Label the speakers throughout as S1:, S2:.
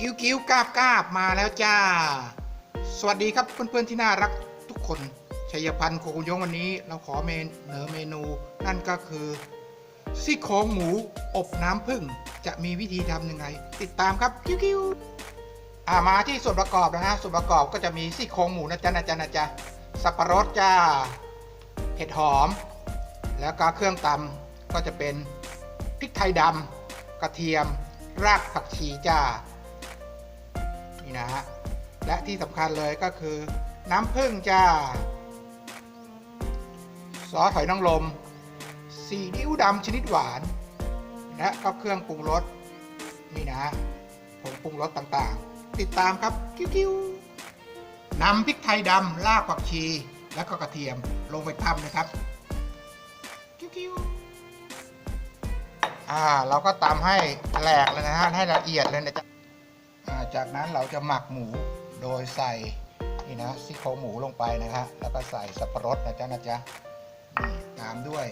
S1: กิ้วกิ้วกาบกาบมาแล้วจ้า สวัสดีครับเพื่อนๆที่น่ารักทุกคนชัยพันธ์โคกุยงวันนี้ เราขอเมนเนอเมนู นั่นก็คือซี่โครงหมูอบน้ำผึ้งจะมีวิธีทำยังไง ติดตามครับกิ้วกิ้วอ่ามาที่ส่วนประกอบนะฮะส่วนประกอบก็จะมีซี่โครงหมูนะจ๊ะนะจ๊ะนะจ๊ะสับปะรดจ้าเห็ดหอม แล้วก็เครื่องตำก็จะเป็นพริกไทยดำกระเทียม รากผักชีจ้า นี่นะฮะและที่สำคัญเลยก็คือ น้ำผึ้งจ้าซอสหอยนางรมซีอิ๊วดำชนิดหวาน และก็เครื่องปรุงรสนี่นะผงปรุงรสต่างๆ ติดตามครับกิ้วๆนำพริกไทยดำรากผักชี แล้วก็กระเทียมลงไปตำนะครับกิ้วๆอ่าเราก็ตำให้แหลกเลยนะฮะให้ละเอียดเลยนะจ๊ะ จากนั้นเราจะหมักหมูโดยใส่นี่นะซี่โครงหมูลงไปนะฮะแล้วก็ใส่สับปะรดนะจ๊ะนะจ๊ะนี่ตามด้วย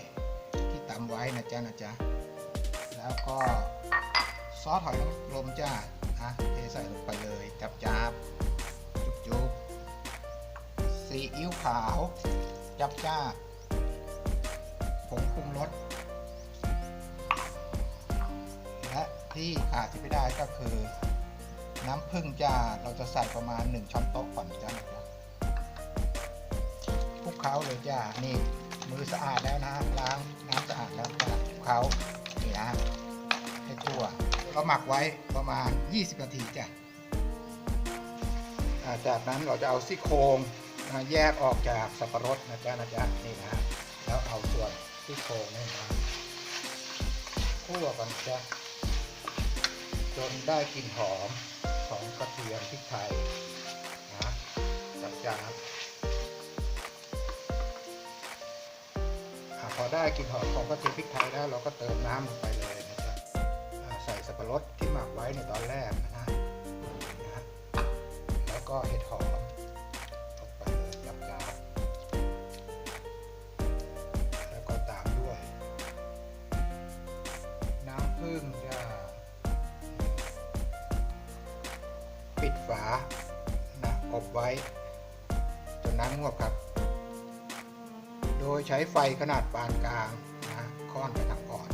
S1: ที่ตำไว้นะจ๊ะนะจ๊ะแล้วก็ซอสหอยนางรมจ้าอะเทใส่ลงไปเลยจับจับจุบจุบซีอิ๊วขาวจับจ้าผงปรุงรสและที่ขาดที่ไม่ได้ก็คือ น้ำผึ้งจ้าเราจะใส่ประมาณ 1 ช้อนโต๊ะก่อนจ้าคลุกเคล้าเลยจ้านี่มือสะอาดแล้วนะล้างน้ำสะอาดแล้วจ้าคลุกเคล้านี่นะให้ทั่วเราหมักไว้ประมาณ 20 นาทีจ้าจากนั้นเราจะเอาซี่โครงนะแยกออกจากสับปะรดนะจ๊ะนะจ๊ะนี่นะแล้วเอาส่วนซี่โครงนี่มาคั่วกันจ้ะจนได้กลิ่นหอม ของกระเทียมพริกไทยนะจับจานพอได้กลิ่นหอมของกระเทียมพริกไทยแล้วเราก็เติมน้ำลงไปเลยนะจ๊ะอะใส่สับปะรดที่หมักไว้ในตอนแรกนะนะฮะแล้วก็เห็ดหอม ปิดฝานะอบไว้จนน้ำงวบครับ โดยใช้ไฟขนาดปานกลางนะค่อนไปทางอ่อน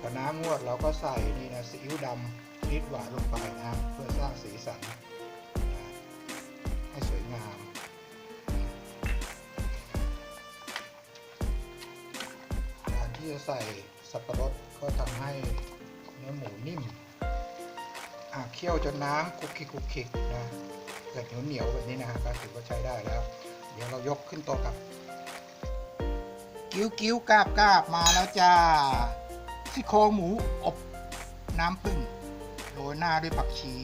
S1: พอน้ำงวดเราก็ใส่นี่นะซีอิ๊วดำนิดหวานลงไปนะเพื่อสร้างสีสันนะให้สวยงามการที่จะใส่สับปะรดก็ทำให้เนื้อหมูนิ่ม เคี่ยวจนน้ำคุกคิกคุกคิกนะเกิดเหนียวเหนียวๆแบบนี้นะฮะก็ถือว่าใช้ได้แล้ว เดี๋ยวเรายกขึ้นโต๊ะครับ กิ้วกิ้วกาบกาบมาแล้วจ้าซี่โครงหมูอบน้ำผึ้งโรยหน้าด้วยผักชี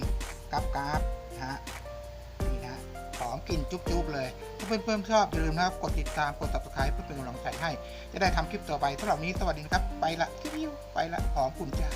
S1: กาบกาบนะฮะนี่นะหอมกลิ่นจุ๊บๆเลยถ้าเพื่อนๆชอบอย่าลืมนะครับกดติดตามกด subscribe เพื่อเป็นกำลังใจให้ จะได้ทำคลิปต่อไปสำหรับนี้สวัสดีนะครับ ไปละกิ้วไปละหอมกุ่นจ้า